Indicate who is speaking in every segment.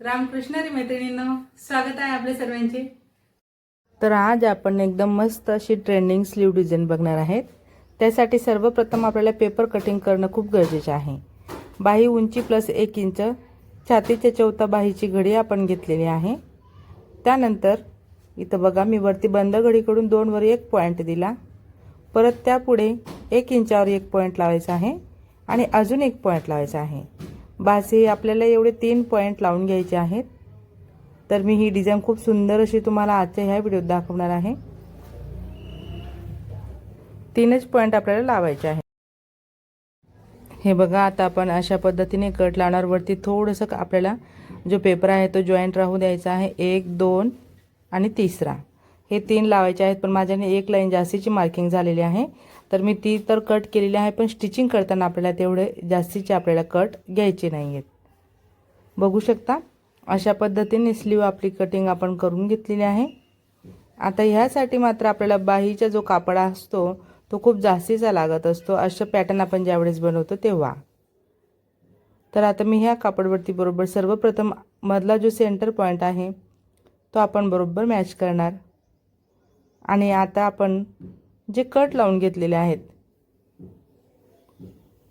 Speaker 1: रामकृष्णारी मैत्रिणींनो स्वागत आहे आपल्या सर्वांचे.
Speaker 2: तर आज आपण एकदम मस्त अशी ट्रेंडिंग स्लीव डिझाईन बघणार आहेत. त्यासाठी सर्वप्रथम आपल्याला पेपर कटिंग करणं खूप गरजेचं आहे. बाही उंची प्लस एक इंच छातीच्या चौथा बाहीची घडी आपण घेतलेली आहे. त्यानंतर इथं बघा मी वरती बंद घडीकडून दोनवर एक पॉईंट दिला. परत त्यापुढे एक इंचावर एक पॉईंट लावायचा आहे आणि अजून एक पॉईंट लावायचा आहे. बास हे आपल्याला एवढे तीन पॉईंट लावून घ्यायचे आहेत. तर मी ही डिझाईन खूप सुंदर अशी तुम्हाला आजच्या ह्या व्हिडिओत दाखवणार आहे. तीनच पॉईंट आपल्याला लावायचे आहे हे बघा आता आपण अशा पद्धतीने कट लावणार. वरती थोडंसं आपल्याला जो पेपर आहे तो जॉईंट राहू द्यायचा आहे. एक दोन आणि तिसरा. हे तीन लावायचे आहेत पण माझ्याने एक लाईन जास्तीची मार्किंग झालेली आहे. तर मी ती तर कट केलेली आहे पण स्टिचिंग करताना आपल्याला तेवढे जास्तीचे आपल्याला कट घ्यायचे नाही आहेत बघू शकता अशा पद्धतीने स्लीव आपली कटिंग आपण करून घेतलेली आहे. आता ह्यासाठी मात्र आपल्याला बाहीचा जो कापड असतो तो खूप जास्तीचा लागत असतो. अशा पॅटर्न आपण ज्यावेळेस बनवतो तेव्हा. तर आता मी ह्या कापडवरती बरोबर सर्वप्रथम मधला जो सेंटर पॉईंट आहे तो आपण बरोबर मॅच करणार. आणि आता आपण जे कट लावून घेतलेले आहेत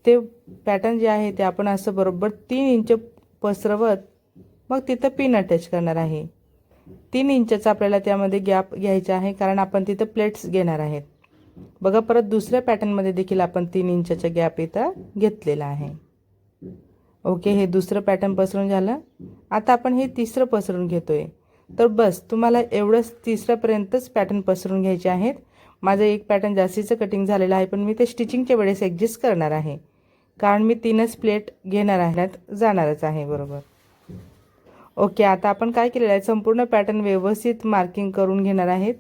Speaker 2: ते पॅटर्न जे आहे ते आपण असं बरोबर तीन इंच पसरवत मग तिथं पिन अटॅच करणार आहे. तीन इंचचा आपल्याला त्यामध्ये गॅप घ्यायचा आहे कारण आपण तिथं प्लेट्स घेणार आहेत. बघा परत दुसऱ्या पॅटर्नमध्ये देखील आपण तीन इंचाचा गॅप इथं घेतलेला आहे. ओके हे दुसरं पॅटर्न पसरून झालं. आता आपण हे तिसरं पसरून घेतोय. तर बस तुम्हाला एवढंच तिसऱ्यापर्यंतच पॅटर्न पसरून घ्यायचे आहेत. माझं एक पॅटर्न जास्तीचं कटिंग झालेलं आहे पण मी ते स्टिचिंगच्या वेळेस ॲडजस्ट करणार आहे. कारण मी तीनच प्लेट घेणार आहे जाणारच आहे बरोबर. ओके आता आपण काय केलेलं आहे? संपूर्ण पॅटर्न व्यवस्थित मार्किंग करून घेणार आहेत.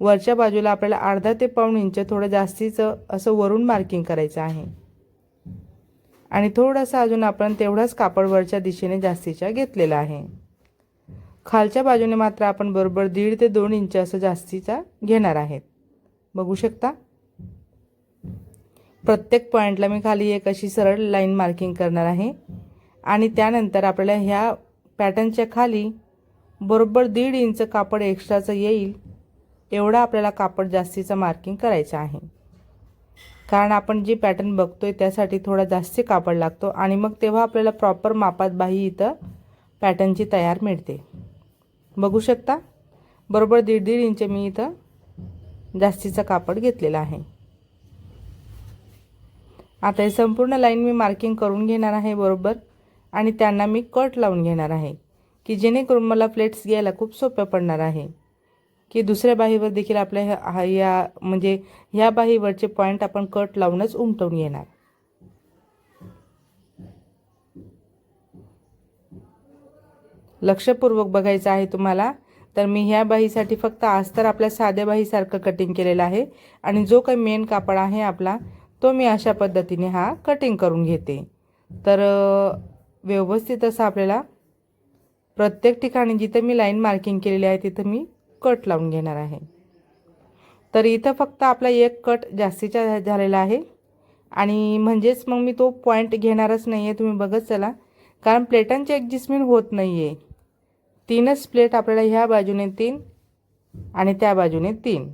Speaker 2: वरच्या बाजूला आपल्याला अर्धा ते पाऊण इंच थोडं जास्तीचं असं वरून मार्किंग करायचं आहे. आणि थोडंसं अजून आपण तेवढाच कापड वरच्या दिशेने जास्तीच्या घेतलेला आहे. खालच्या बाजूने मात्र आपण बरोबर दीड ते दोन इंच असं जास्तीचा घेणार आहेत. बघू शकता? प्रत्येक पॉईंटला मी खाली एक अशी सरळ लाईन मार्किंग करणार आहे. आणि त्यानंतर आपल्याला ह्या पॅटर्नच्या खाली बरोबर दीड इंच कापड एक्स्ट्राचं येईल एवढा आपल्याला कापड जास्तीचं मार्किंग करायचं आहे. कारण आपण जे पॅटर्न बघतोय त्यासाठी थोडा जास्ती कापड लागतो आणि मग तेव्हा आपल्याला प्रॉपर मापात बाही इथं पॅटर्नची तयार मिळते. बघू शकता. बरोबर दीड दीड इंच मी इथं जास्तीचं कापड घेतलेलं आहे. आता हे संपूर्ण लाईन मी मार्किंग करून घेणार आहे बरोबर. आणि त्यांना मी कट लावून घेणार आहे की जेणेकरून मला प्लेट्स घ्यायला खूप सोप्या पडणार आहे. की दुसऱ्या बाहीवर देखील आपल्या ह्या या म्हणजे ह्या बाहीवरचे पॉईंट आपण कट लावूनच उमटवून घेणार. लक्षपूर्वक बघायचं आहे तुम्हाला तर मी ह्या बाहीसाठी फक्त अस्तर आपल्या साध्या बाहीसारखं कटिंग केलेलं आहे आणि जो काही मेन कापड आहे आपला तो मी अशा पद्धतीने हा कटिंग करून घेते. तर व्यवस्थित असं आपल्याला प्रत्येक ठिकाणी जिथं मी लाईन मार्किंग केलेली आहे तिथं मी कट लावून घेणार आहे. तर इथं फक्त आपला एक कट जास्तीचा झालेला आहे आणि म्हणजेच मग मी तो पॉईंट घेणारच नाही आहे तुम्ही बघत चला. कारण प्लेटांची ॲडजस्टमेंट होत नाही आहे तीनच प्लेट आपल्याला ह्या बाजूने तीन आणि त्या बाजूने तीन.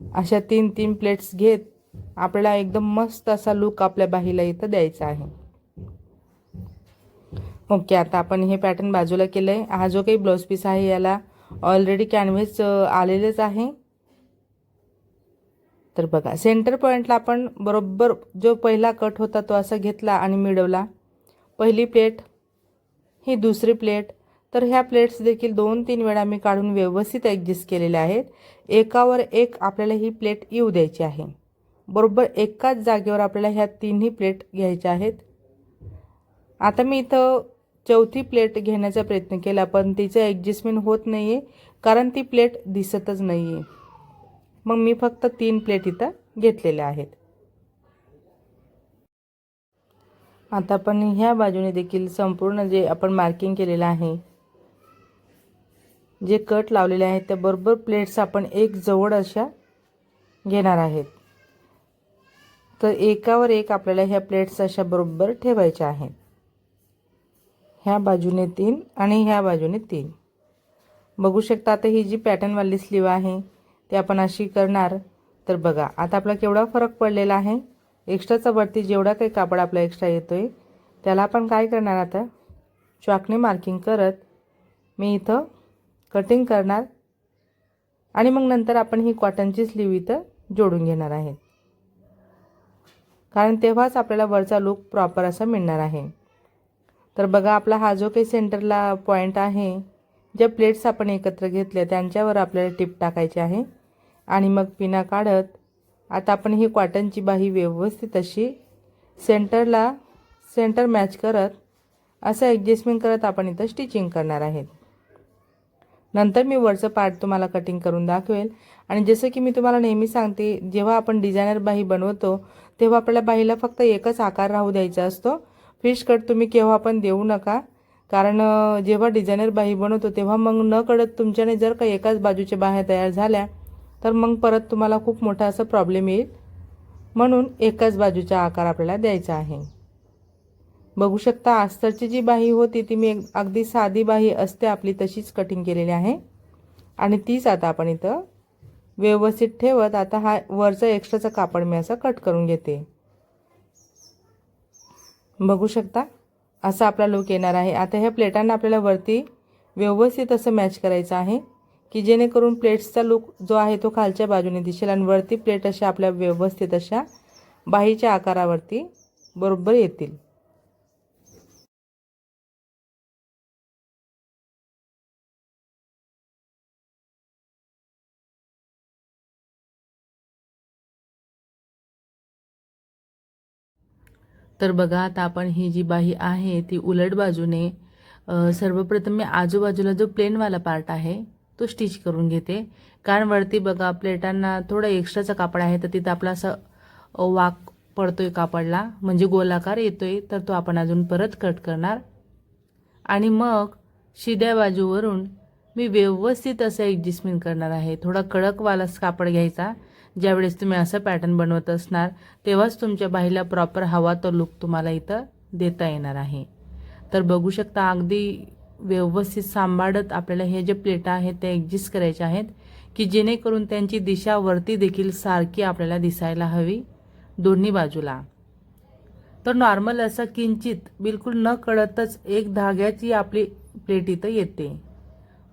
Speaker 2: अशा तीन तीन प्लेट्स घेत आपल्याला एकदम मस्त असा लुक आपल्या बाहीला इथं द्यायचा आहे. ओके आता आपण हे पॅटर्न बाजूला केलं आहे हा जो काही ब्लाऊज पीस आहे याला ऑलरेडी कॅनव्हेस आलेलेच आहे. तर बघा सेंटर पॉईंटला आपण बरोबर जो पहिला कट होता तो असा घेतला आणि मिळवला पहिली प्लेट ही दुसरी प्लेट तर ह्या प्लेट्स देखील दोन तीन वेळा मी काढून व्यवस्थित ॲडजस्ट केलेल्या आहेत. एकावर एक आपल्याला ही प्लेट येऊ द्यायची आहे. बरोबर एकाच जागेवर आपल्याला ह्या तिन्ही प्लेट घ्यायच्या आहेत. आता मी इथं चौथी प्लेट घेण्याचा प्रयत्न केला पण तिचं ॲडजस्टमेंट होत नाही आहे कारण ती प्लेट दिसतच नाही आहे मग मी फक्त तीन प्लेट इथं घेतलेल्या आहेत. आता आपण ह्या बाजूने देखील संपूर्ण जे आपण मार्किंग केलेलं आहे जे कट लावलेले आहेत त्या बरोबर प्लेट्स आपण एक जवळ अशा घेणार आहेत. तर एकावर एक आपल्याला ह्या प्लेट्स अशा बरोबर ठेवायच्या आहेत. ह्या बाजूने तीन आणि ह्या बाजूने तीन. बघू शकता आता ही जी पॅटर्नवाली स्लीव आहे ती आपण अशी करणार. तर बघा आता आपला केवढा फरक पडलेला आहे? एक्स्ट्राचा वरती जेवढा काही कापड आपला एक्स्ट्रा येतो आहे त्याला आपण काय करणार आता? चॉकने मार्किंग करत मी इथं कटिंग करणार. आणि मग नंतर आपण ही कॉटनची स्लीव इथं जोडून घेणार आहे. कारण तेव्हाच आपल्याला वरचा लुक प्रॉपर असा मिळणार आहे. तर बघा आपला हा जो काही सेंटरला पॉईंट आहे ज्या प्लेट्स आपण एकत्र घेतल्या त्यांच्यावर आपल्याला टिप टाकायची आहे. आणि मग पिना काढत आता आपण ही कॉटनची बाही व्यवस्थित अशी सेंटरला सेंटर मॅच करत असं ॲडजस्टमेंट करत आपण इथं स्टिचिंग करणार आहेत. नंतर मी वरचं पार्ट तुम्हाला कटिंग करून दाखवेल. आणि जसं की मी तुम्हाला नेहमी सांगते जेव्हा आपण डिझायनर बाही बनवतो तेव्हा आपल्याला बाहीला फक्त एकच आकार राहू द्यायचा असतो. फिश कट तुम्ही केव्हा पण देऊ नका. कारण जेव्हा डिझायनर बाही बनवतो तेव्हा मग न कळत तुमच्याने जर का एकाच बाजूच्या बाह्या तयार झाल्या तर मग परत तुम्हाला खूप मोठा असा प्रॉब्लेम येईल. म्हणून एकाच बाजूचा आकार आपल्याला द्यायचा आहे. बघू शकता अस्तरची जी बाही होती ती मी एक- अगदी साधी बाही असते आपली तशीच कटिंग केलेली आहे. आणि तीच आता आपण इथं व्यवस्थित ठेवत आता हा वरचा एक्स्ट्राचा कापड मी असं कट करून घेते. बघू शकता असा आपला लुक येणार आहे. आता ह्या प्लेटांना आपल्याला वरती व्यवस्थित असं मॅच करायचं आहे की जेणेकरून प्लेट्सचा लुक जो आहे तो खालच्या बाजूने दिसेल आणि वरती प्लेट अशा आपल्या व्यवस्थित अशा बाहीच्या आकारावरती बरोबर येतील. तर बघा आता आपण ही जी बाही आहे ती उलट बाजूने सर्वप्रथम मी आजूबाजूला जो प्लेनवाला पार्ट आहे तो स्टिच करून घेते. कारण वरती बघा प्लेटांना थोडा एक्स्ट्राचा कापड आहे तर तिथं आपला असं वाक वाक पडतोय कापडला. म्हणजे गोलाकार येतोय तर तो आपण अजून परत कट करणार. आणि मग शिद्या बाजूवरून मी व्यवस्थित असं ॲडजस्टमेंट करणार आहे. थोडा कडकवालाच कापड घ्यायचा. ज्यावेळेस तुम्ही असं पॅटर्न बनवत असणार तेव्हाच तुमच्या बाहीला प्रॉपर हवा तो लुक तुम्हाला इथं देता येणार आहे. तर बघू शकता अगदी व्यवस्थित सांभाळत आपल्याला हे जे प्लेटा आहेत ते ॲडजस्ट करायचे आहेत की जेणेकरून त्यांची दिशा वरती देखील सारखी आपल्याला दिसायला हवी दोन्ही बाजूला. तर नॉर्मल असं किंचित बिलकुल न कळतच एक धाग्याची आपली प्लेट इथं येते.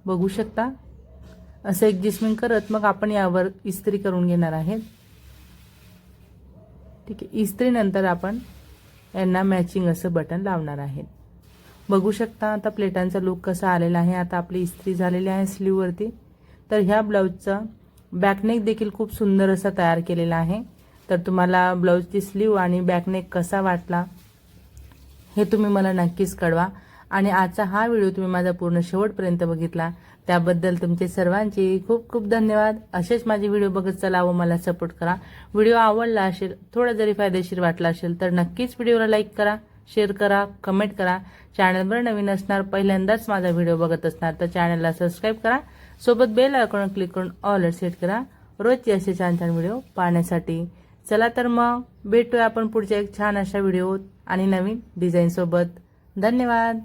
Speaker 2: बघू शकता असं ॲडजस्टमेंट करत मग आपण यावर इस्त्री करून घेणार आहेत. ठीक आहे इस्त्रीनंतर आपण यांना मॅचिंग असं बटन लावणार आहेत. बघू शकता आता प्लेटांचा लुक कसा आलेला आहे. आता आपली इस्त्री झालेली आहे स्लीववरती तर ह्या ब्लाऊजचा बॅकनेक देखील खूप सुंदर असा तयार केलेला आहे. तर तुम्हाला ब्लाऊजची स्लीव आणि बॅकनेक कसा वाटला हे तुम्ही मला नक्कीच कळवा. आणि आजचा हा व्हिडिओ तुम्ही माझा पूर्ण शेवटपर्यंत बघितला. त्याबद्दल तुमचे सर्वांचे खूप खूप धन्यवाद. असेच माझे व्हिडिओ बघत चला व मला सपोर्ट करा. व्हिडिओ आवडला असेल थोडा जरी फायदेशीर वाटला असेल तर नक्कीच व्हिडिओला लाईक करा शेअर करा कमेंट करा. चॅनलवर नवीन असणार पहिल्यांदाच माझा व्हिडिओ बघत असणार तर चॅनलला सबस्क्राईब करा. सोबत बेल आयकॉन क्लिक करून ऑल सेट करा. रोजचे असे छान छान व्हिडिओ पाहण्यासाठी. चला तर मग भेटूया आपण पुढच्या एक छान अशा व्हिडिओ आणि नवीन डिझाईनसोबत धन्यवाद.